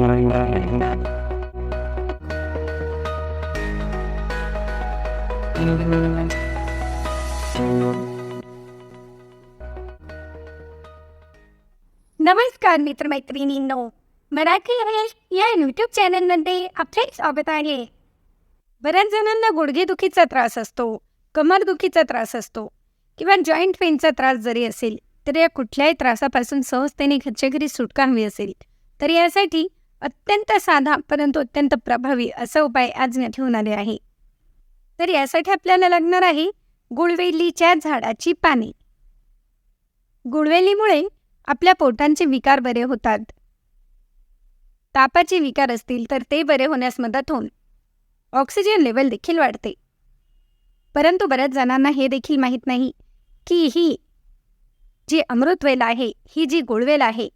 नमस्कार मित्रमैत्रिणींनो मराठी हरेश या यूट्यूब चॅनलमध्ये आपले स्वागत आहे. बऱ्याच जणांना गुडघेदुखीचा त्रास असतो कमरदुखीचा त्रास असतो किंवा जॉईंट पेनचा त्रास जरी असेल तर या कुठल्याही त्रासापासून सहजतेने घरच्या घरी सुटका हवी असेल. तर यासाठी अत्यंत साधा परंतु अत्यंत प्रभावी असा उपाय आज मी घेऊन आले आहे. तर यासाठी आपल्याला लागणार आहे गुळवेलीच्या झाडाची पाने. गुळवेलीमुळे आपल्या पोटांचे विकार बरे होतात. तापाचे विकार असतील तर ते बरे होण्यास मदत होऊन ऑक्सिजन लेवल देखील वाढते. परंतु बऱ्याच जणांना हे देखील माहीत नाही की ही जी अमृतवेल आहे ही जी गुळवेल आहे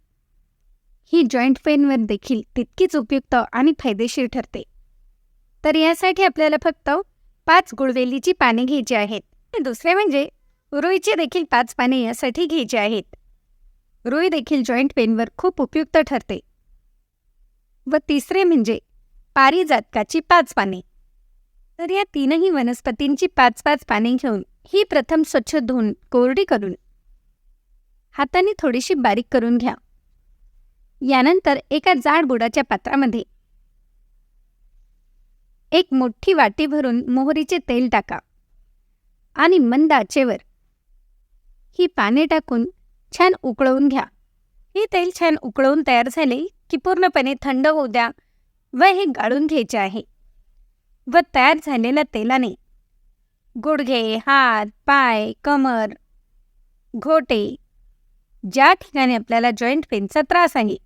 ही जॉईंट पेनवर देखील तितकीच उपयुक्त आणि फायदेशीर ठरते. तर यासाठी आपल्याला फक्त पाच गुळवेलीची पाने घ्यायची आहेत. दुसरे म्हणजे रुईची देखील पाच पाने यासाठी घ्यायची आहेत. रुई देखील जॉईंट पेनवर खूप उपयुक्त ठरते. व तिसरे म्हणजे पारिजातकाची पाच पाने. तर या तीनही वनस्पतींची पाच पाच पाने घेऊन ही प्रथम स्वच्छ धुवून कोरडी करून हाताने थोडीशी बारीक करून घ्या. यानंतर एका जाड बुडाच्या पात्रामध्ये. एक मोठी वाटी भरून मोहरीचे तेल टाका आणि मंद आचेवर ही पाने टाकून छान उकळवून घ्या. हे तेल छान उकळवून तयार झाले की पूर्णपणे थंड होऊ द्या व हे गाळून घ्यायचे आहे. व तयार झालेल्या तेलाने गुडघे हात पाय कमर घोटे ज्या ठिकाणी आपल्याला जॉईंट पेनचा त्रास आहे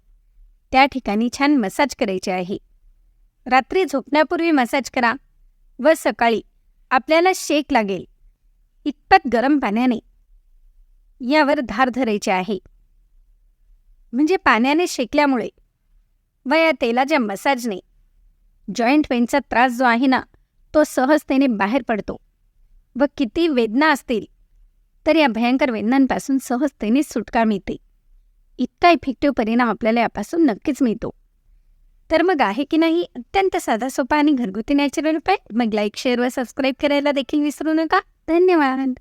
त्या ठिकाणी छान मसाज करायचे आहे. रात्री झोपण्यापूर्वी मसाज करा व सकाळी आपल्याला शेक लागेल. इतपत गरम पाण्याने यावर धार धरायची आहे. म्हणजे पाण्याने शेकल्यामुळे व या तेलाच्या मसाजने जॉईंट पेनचा त्रास जो आहे ना तो सहजतेने बाहेर पडतो व किती वेदना असतील तर या भयंकर वेदनांपासून सहजतेने सुटका मिळते. इतका इफेक्टिव्ह परिणाम आपल्याला यापासून नक्कीच मिळतो. तर मग आहे की नाही? अत्यंत साधा सोपा आणि घरगुती नॅचरल उपाय. मग लाईक शेअर व सबस्क्राईब करायला देखील विसरू नका. धन्यवाद.